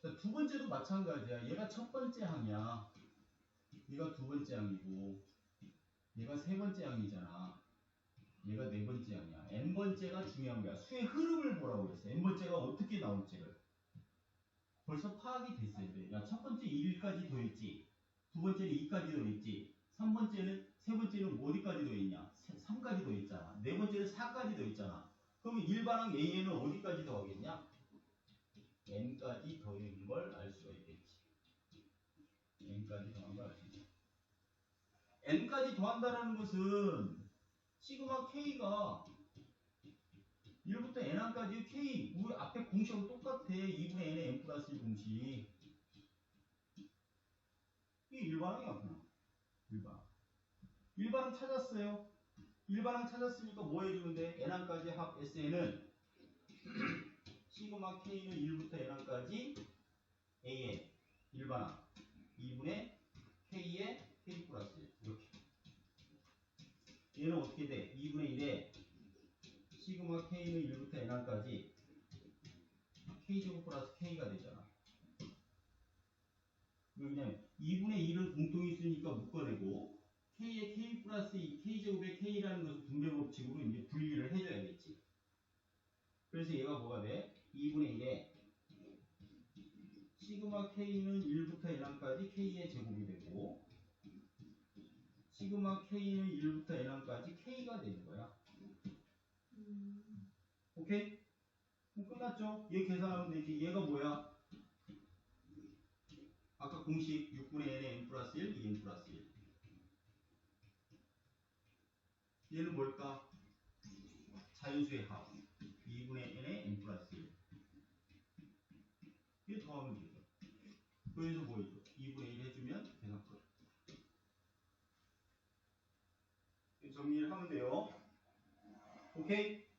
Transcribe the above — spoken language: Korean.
자, 두 번째도 마찬가지야. 얘가 첫 번째 항이야. 얘가 두 번째 항이고, 얘가 세 번째 항이잖아. 얘가 네 번째 항이야. n 번째가 중요한 거야. 수의 흐름을 보라고 했어. n 번째가 어떻게 나올지를. 벌써 파악이 됐어야 돼. 야, 첫 번째 1까지 더했지. 두 번째는 2까지 더했지. 3번째는, 세 번째는 뭐 어디까지 더했냐? 3까지 더했잖아. 네 번째는 4까지 더했잖아. 그러면 일반항 A에는 어디까지 더하겠냐? N까지 더한 걸알 수가 있겠지. n까지 더한 걸 알 수 있지. n까지 더한다라는 것은 시그마 k가 1부터 n항까지 k 우리 앞에 공식하고 똑같아. 2분의 n의 n 플러스 1 공식. 이게 일반항이야 그냥. 일반항. 일반항 찾았어요. 일반항 찾았으니까 뭐 해주면 돼? n항까지 합 sn은 시그마 k는 1부터 n항까지 a의 일반항 2분의 k의 k 플러스 1 이렇게 얘는 어떻게 돼? 2분의 1에 시그마 k는 1부터 n항까지 k제곱 플러스 k가 되잖아 그냥 2분의 1은 공통이 있으니까 묶어내고 k의 k 플러스 2 k제곱의 k라는 것을 분배 법칙으로 이제 분리를 해줘야겠지 그래서 얘가 뭐가 돼? 2분의 1에 시그마 k는 1부터 1항까지 k의 제곱이 되고 시그마 k는 1부터 n항까지 k가 되는 거야. 오케이? 그럼 끝났죠? 얘 계산하면 되지. 얘가 뭐야? 아까 공식 6분의 n의 n 플러스 1, 2n 플러스 1. 얘는 뭘까? 자연수의 합. 2분의 n의 n 플러스 1. 이게 더하면 되죠. 뭐 해줘? 2분의 1 해주면 계산 끝. 정리를 하면 돼요. 오케이?